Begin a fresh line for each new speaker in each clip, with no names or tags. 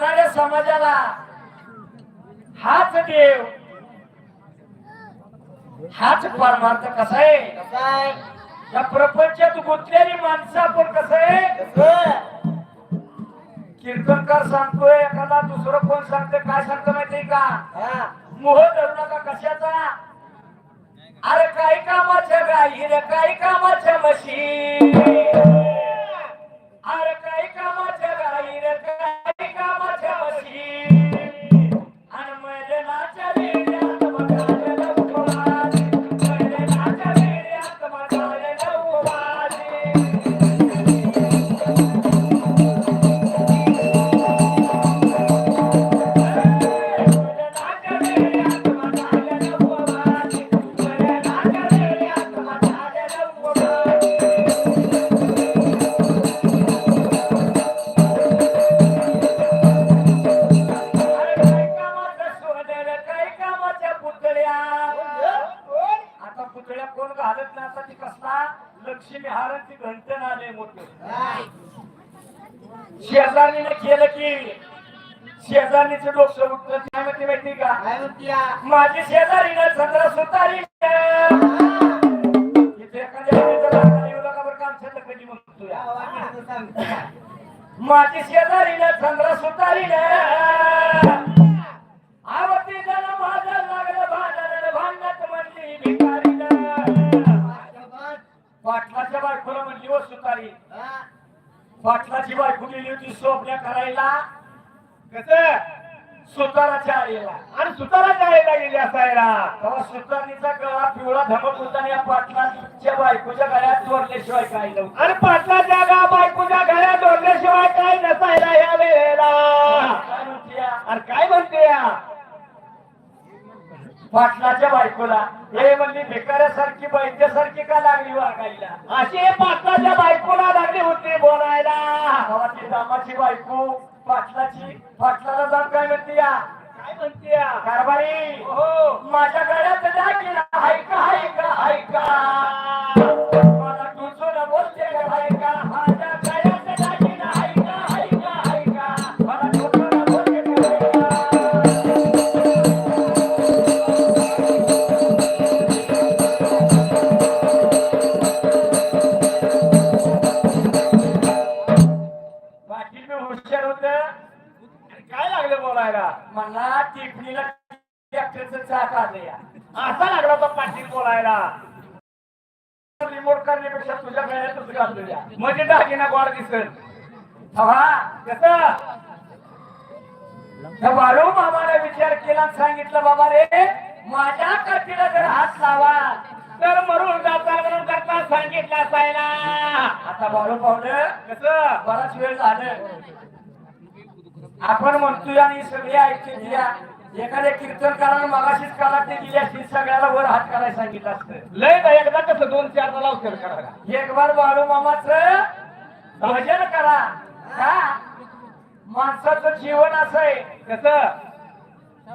असणाऱ्या समाजाला. हाच देव. हाच परमार्थ कसा आहे? या प्रपंचात गुंतलेली माणसं आपण कसं आहे? कीर्तनकार सांगतोय एखादा दुसरं कोण सांगतोय काय सांगतो माहितीये का. मोह धरू नका कशाचा. अरे काही कामाच्या गाई रे काही कामाच्या म्हशी अरे काही कामाच्या पुतळ्या कोण घालत नाही आता ती कसला? लक्ष्मी हाराची घंटन आले मोठे. शेजारीने केलं की शेजारीचं डोकं उठलं काय म्हणते माहिती का? माझी शेजारीनं चंद्र सुतारी. इथे एखाद्या मुलीचं लग्न येऊ नका पाटलाची बायको गेली होती सोपल्या करायला
कसं?
सुताराच्या आईला
आणि सुताराच्या आईला गेली असायला
तेव्हा सुतारीचा गळा पिवळा धमक होता आणि या पाटलाच्या बायकोच्या गळ्यात चोरल्याशिवाय काय नव्हतं
आणि पाटलाच्या गा बायकोच्या घरात जोडल्याशिवाय काय नसायला या वेळेला? अरे काय म्हणते या?
पाटलाच्या बायकोला हे म्हणली भिकाऱ्यासारखी वैद्यासारखी का लागली वागायला?
अशी पाटलाच्या बायकोला लागली होती बोलायला.
ती दामाची बायको पाटलाची पाटलाला जाऊन काय म्हणते या?
काय म्हणते या?
कारभारी
हो.
माझ्या गळ्यात दागिना ट्रॅक्टरचं चाक
असा लागला तो पाटील बोलायला.
रिमोट करण्यापेक्षा तुझ्या गळ्यातच घालतो या
म्हणजे दागिना गोड दिसत
हा
कसं
त्या बाळू विचार केला सांगितलं बाबा रे माझ्या कटीला जर हात लावा
तर मरून जाता म्हणून करता सांगितलं असायला.
आता बाळू पाहुणं
कस?
बराच वेळ झालं. आपण म्हणतोय आणि सगळे ऐकते एखाद्या कीर्तनकारानं मगाशीच कलाटे दिली असती सगळ्याला वर हात करायला सांगितलं असतं.
लय ना एकदा कसं दोन चार लावकर करायला
एक बार बाळू मामाच भजन करा. का माणसाचं जीवन असं आहे.
कसं?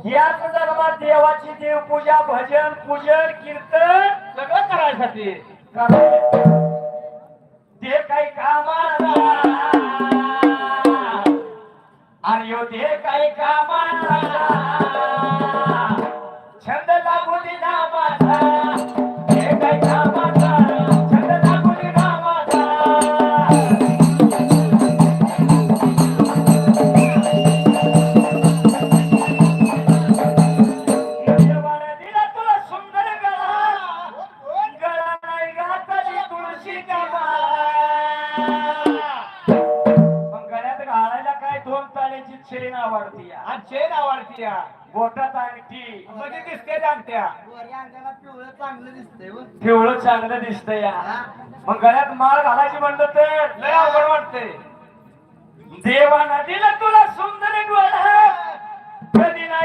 याच जन्मात देवाची देवपूजा भजन पूजन कीर्तन
सगळं करायसाठी.
ते काही कामाला. अरे यो ते काही कामाला छंद लागू दिला माझा. चेन आवडती
आज शेण आवडती
बोटात आणखी
म्हणजे दिसते जाणत्या गोऱ्या
पिवळं चांगलं दिसतंय हो.
पिवळं चांगलं दिसतंय मग गळ्यात माळ घालायची म्हणलं तर
लय आवड वाटते
देवा नदीला तुला सुंदर डोळा. कधी ना